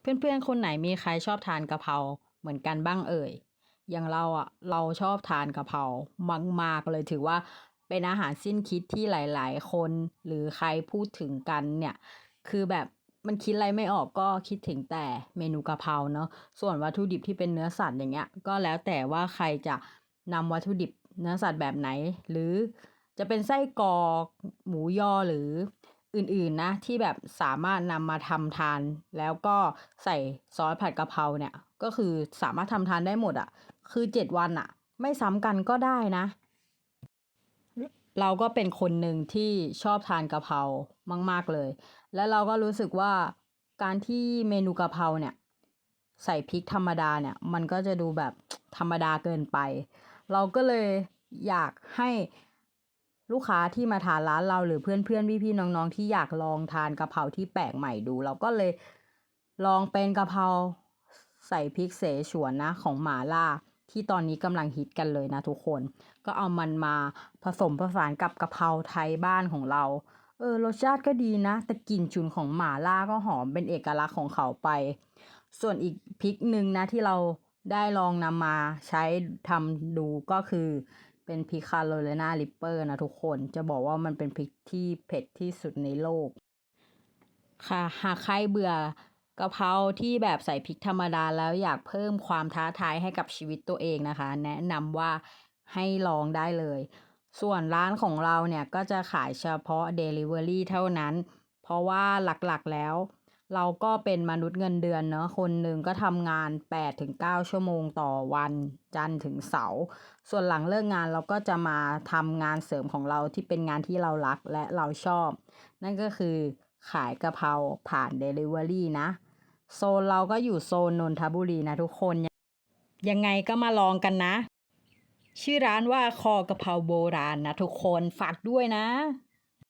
เพื่อนๆ คนไหนมีใครชอบทานกะเพราเหมือนกันบ้างเอ่ย อย่างเราอะเราชอบทานกะเพรามากๆเลยถือว่าเป็นอาหารสิ้นคิดที่หลาย ๆ คน หรือใครพูดถึงกันเนี่ย คือแบบมันคิดอะไรไม่ออกก็คิดถึงแต่เมนูกะเพราเนาะส่วนวัตถุดิบที่เป็นเนื้อสัตว์อย่างเงี้ย ก็แล้วแต่ว่าใครจะนำวัตถุดิบเนื้อสัตว์แบบไหน หรือจะเป็นไส้กรอกหมูยอหรือ อื่นๆนะที่แบบสามารถนำมาทำทาน แล้วก็ใส่ซอสผัดกะเพราเนี่ย ก็คือสามารถทำทานได้หมดอะคือ7วันน่ะ ไม่ซ้ำกันก็ได้นะ เราก็เป็นคนหนึ่งที่ชอบทานกะเพรามาก ๆเลย แล้วเราก็รู้สึกว่าการที่เมนูกะเพราเนี่ย ใส่พริกธรรมดาเนี่ย มันก็จะดูแบบธรรมดาเกินไป เราก็เลยอยากให้ ลูกค้าที่มาทานร้านเราหรือเพื่อนๆพี่ๆน้องๆที่อยากลองทานกะเพราที่แปลกใหม่ดู เราก็เลยลองเป็นกะเพราใส่พริกเสฉวนนะของหมาล่าที่ตอนนี้กำลังฮิตกันเลยนะทุกคน ก็เอามันมาผสมผสานกับกะเพราไทยบ้านของเรา เออรสชาติก็ดีนะ แต่กลิ่นฉุนของหมาล่าก็หอมเป็นเอกลักษณ์ของเขาไป ส่วนอีกพริกหนึ่งนะที่เราได้ลองนำมาใช้ทำดูก็คือ เป็นพริก Carolina Reaper นะทุกคน จะบอกว่ามันเป็นพริกที่เผ็ดที่สุดในโลก ค่ะ หากใครเบื่อกะเพราที่แบบใส่พริกธรรมดาแล้วอยากเพิ่มความท้าทายให้กับชีวิตตัวเองนะคะ แนะนำว่าให้ลองได้เลย ส่วนร้านของเราเนี่ยก็จะขายเฉพาะดิลิเวอรีเท่านั้น เพราะว่าหลักๆแล้ว เราก็เป็นมนุษย์เงินเดือนเนาะคนหนึ่งก็ทำงาน 8-9 ชั่วโมงต่อวันจันทร์ถึงเสาร์ส่วนหลังเลิกงานเราก็จะมาทำงานเสริมของเราที่เป็นงานที่เรารักและเราชอบ นั่นก็คือขายกะเพราผ่านดิลิเวอรีนะ โซนเราก็อยู่โซนนนทบุรีนะทุกคนยยังไงก็มาลองกันนะ ชื่อร้านว่าคอกะเพราโบราณนะทุกคนฝากด้วยนะ